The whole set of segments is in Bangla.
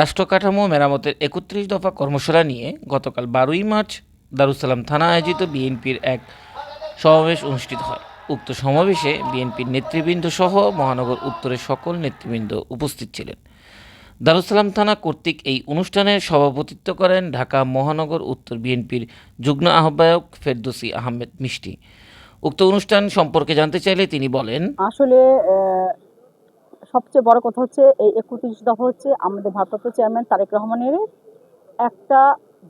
রাষ্ট্রকাঠামো মেরামতের একত্রিশ দফা কর্মশালা নিয়ে গতকাল বারোই মার্চ দারুসালাম থানা আয়োজিত বিএনপির এক সমাবেশ অনুষ্ঠিত হয়। উক্ত সমাবেশে বিএনপির নেতৃবৃন্দ সহ মহানগর উত্তরের সকল নেতৃবৃন্দ উপস্থিত ছিলেন। দারুসালাম থানা কর্তৃক এই অনুষ্ঠানের সভাপতিত্ব করেন ঢাকা মহানগর উত্তর বিএনপির যুগ্ম আহ্বায়ক ফেরদৌসি আহমেদ মিষ্টি। উক্ত অনুষ্ঠান সম্পর্কে জানতে চাইলে তিনি বলেন, আসলে সবচেয়ে বড় কথা হচ্ছে, এই একত্রিশ দফা হচ্ছে আমাদের ভারপ্রাপ্ত চেয়ারম্যান তারেক রহমানের একটা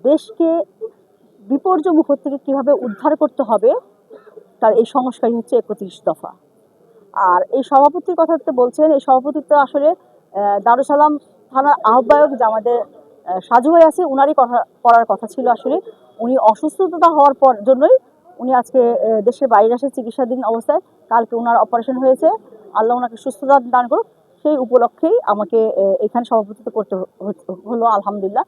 দেশকে বিপর্যয় মুখ থেকে কীভাবে উদ্ধার করতে হবে, তার এই সংস্কারই হচ্ছে একত্রিশ দফা। আর এই সভাপতির কথা তো বলছেন, এই সভাপতিত্ব আসলে দারুসালাম থানার আহ্বায়ক যে আমাদের সাজু হয়ে আছে, উনারই কথা করার কথা ছিল আসলে। উনি অসুস্থতা হওয়ার পর জন্যই উনি আজকে দেশের বাইরে আসে চিকিৎসাধীন অবস্থায় কালকে ওনার অপারেশন হয়েছে। আল্লাহ ওনাকে সুস্থতা দান করুক। সেই উপলক্ষেই আমাকে এখানে সভাপতিত্ব করতে হলো, আলহামদুলিল্লাহ।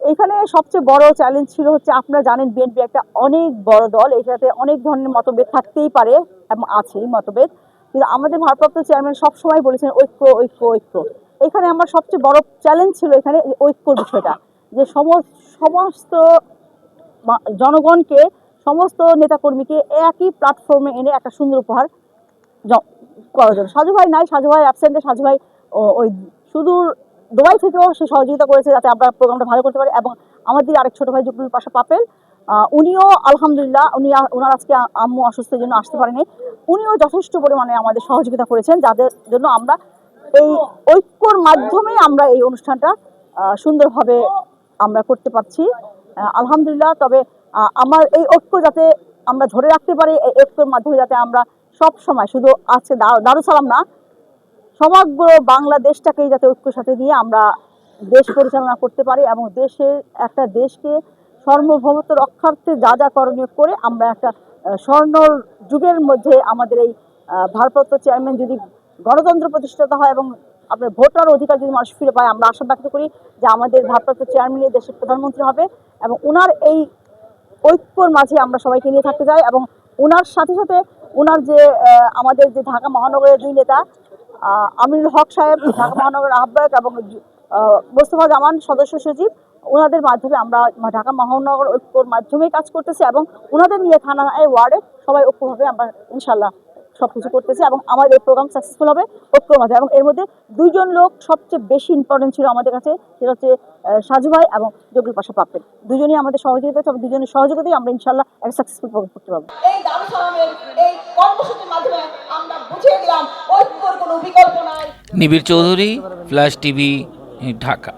এখানে সবচেয়ে বড় চ্যালেঞ্জ ছিল হচ্ছে, আপনারা জানেন বিএনপি একটা অনেক বড় দল। এটাতে অনেক ধরনের মতভেদ থাকতেই পারে এবং আছেই মতভেদ। কিন্তু আমাদের ভারপ্রাপ্ত চেয়ারম্যান সবসময় বলেছেন, ঐক্য ঐক্য ঐক্য। এখানে আমার সবচেয়ে বড় চ্যালেঞ্জ ছিল এখানে এই ঐক্যর বিষয়টা। যে সম- সমস্ত জনগণকে সমস্ত নেতাকর্মীকে একই প্ল্যাটফর্মে এনে একটা সুন্দর উপহার করার জন্য। সাজু ভাই নাই, সাজু ভাই অ্যাবসেন্টে সাজু ভাই ওই সুদূর দুবাই থেকেও সে সহযোগিতা করেছে যাতে আমরা প্রোগ্রামটা ভালো করতে পারি এবং আমাদের আরেক ছোট ভাই জুবলুল পাশা পাপেল উনিও আলহামদুলিল্লাহ, উনি ওনার আজকে আম্মু অসুস্থের জন্য আসতে পারেনি। উনিও যথেষ্ট পরিমাণে আমাদের সহযোগিতা করেছেন যাদের জন্য আমরা এই ঐক্যর মাধ্যমে আমরা এই অনুষ্ঠানটা সুন্দরভাবে আমরা করতে পারছি। আলহামদুলিল্লাহ, তবে আমার এই ঐক্য যাতে আমরা ধরে রাখতে পারি এই ঐক্যর মাধ্যমে যাতে আমরা সব সময় শুধু আজকে দারুসালাম না সমগ্র বাংলাদেশটাকেই যাতে ঐক্যর সাথে নিয়ে আমরা দেশ পরিচালনা করতে পারি এবং দেশের একটা দেশকে সার্বভৌমত্ব রক্ষার্থে যা যা করণীয় করে আমরা একটা আহ, স্বর্ণর যুগের মধ্যে আমাদের এই ভারপ্রাপ্ত চেয়ারম্যান যদি গণতন্ত্র প্রতিষ্ঠিত হয় এবং আপনার ভোটার অধিকার যদি মানুষ ফিরে পায় আমরা আশা ব্যক্ত করি যে আমাদের ভারপ্রাপ্ত চেয়ারম্যান দেশের প্রধানমন্ত্রী হবে এবং ওনার এই ঐক্যর মাঝে আমরা সবাইকে নিয়ে থাকতে চাই এবং ওনার সাথে সাথে ওনার যে আমাদের যে ঢাকা মহানগরের দুই নেতা আমিনুল হক সাহেব, ঢাকা মহানগরের আহ্বায়ক এবং মোস্তফা জামান, সদস্য সচিব ওনাদের মাধ্যমে আমরা ঢাকা মহানগর ঐক্যর মাধ্যমে কাজ করতেছি এবং ওনাদের নিয়ে থানা ওয়ার্ডে সবাই ঐক্যভাবে আমরা ইনশাল্লাহ সব কিছু করতেছি এবং আমাদের এই প্রোগ্রাম সাকসেসফুল হবে ঐক্যর মাধ্যমে এবং এর মধ্যে দুইজন লোক সবচেয়ে বেশি ইম্পর্টেন্ট ছিল আমাদের কাছে সেটা হচ্ছে সাজু ভাই এবং জগুল পাশা পাপেন দুজনই আমাদের সহযোগিতা তবে দুজনের সহযোগিতাই আমরা ইনশাল্লাহ একটা সাকসেসফুল প্রোগ্রাম করতে পারব। এই দারুসালামের এই কর্মসূচির মাধ্যমে আমরা বুঝিয়ে দিলাম ঐক্যর কোনো বিকল্প নাই। নিবিড় চৌধুরী ফ্ল্যাশ টিভি ঢাকা।